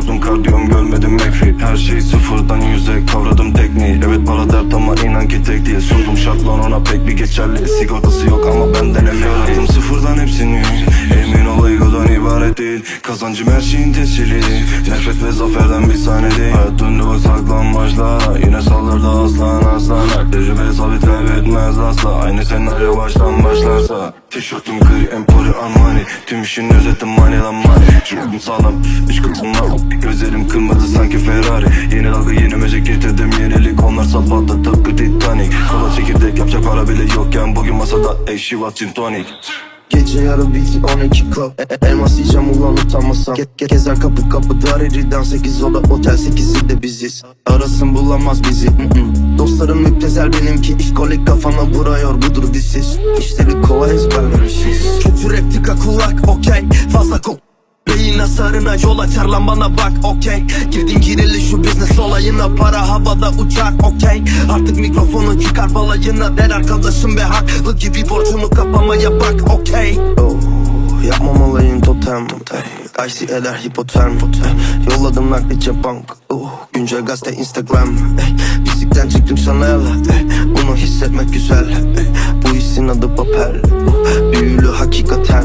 Oturdum kardiyom görmedim mekfi Her şeyi sıfırdan yüze kavradım tekniği. Evet para dert ama inan ki tek değil. Sundum şartlar ona pek bir geçerli. Sigortası yok ama benden emin. Kazancım her şeyin tescili Nefret ve zaferden bir sahne değil Hayat döndü bak saklanmaçlara Yine saldırdı aslan aslan. Tecrübe sabit kaybetmez asla. Aynı senaryo baştan başlarsa. Tişörtüm gri empori armani. Tüm işin özeti money lan money. Şurum sağlam iç kırpımlar Gözlerim kırmızı sanki Ferrari. Yeni dalga yeni müzik getirdim. Yenilik Onlar sapatta tıpkı Titanic. Kola çekirdek yapacak para bile yokken Bugün masada ey Şivat Gin Tonic Gece yarı beat 12 club E- e- Elmas yiyeceğim ulan utanmasam. Ge ge Gezer kapı kapı Dariri'den 8 oda otel 8'i de biziz. Arasın bulamaz bizi. Mm -mm. Dostlarım müptezel benimki işkolik kafama vuruyor. Budur disiz İşleri kolay ezberlemişiz. Kötü reptika kulak okey. Fazla kok Beyin hasarına yol açar lan bana bak okey Girdim gireli şu business olayına Para havada uçar okey Artık mikrofonu çıkar balayına Der arkadaşım ve haklı gibi borcunu kapamaya bak okey oh, Yapmam olayın totem. Ey, IC eder hipoterm. Yolladım naklice bank. Oh, Güncel gazete instagram. Ey, Bisikten çıktım Chanel. Ey, Bunu hissetmek güzel. Ey, Bu hissin adı papel. Oh, Büyülü hakikaten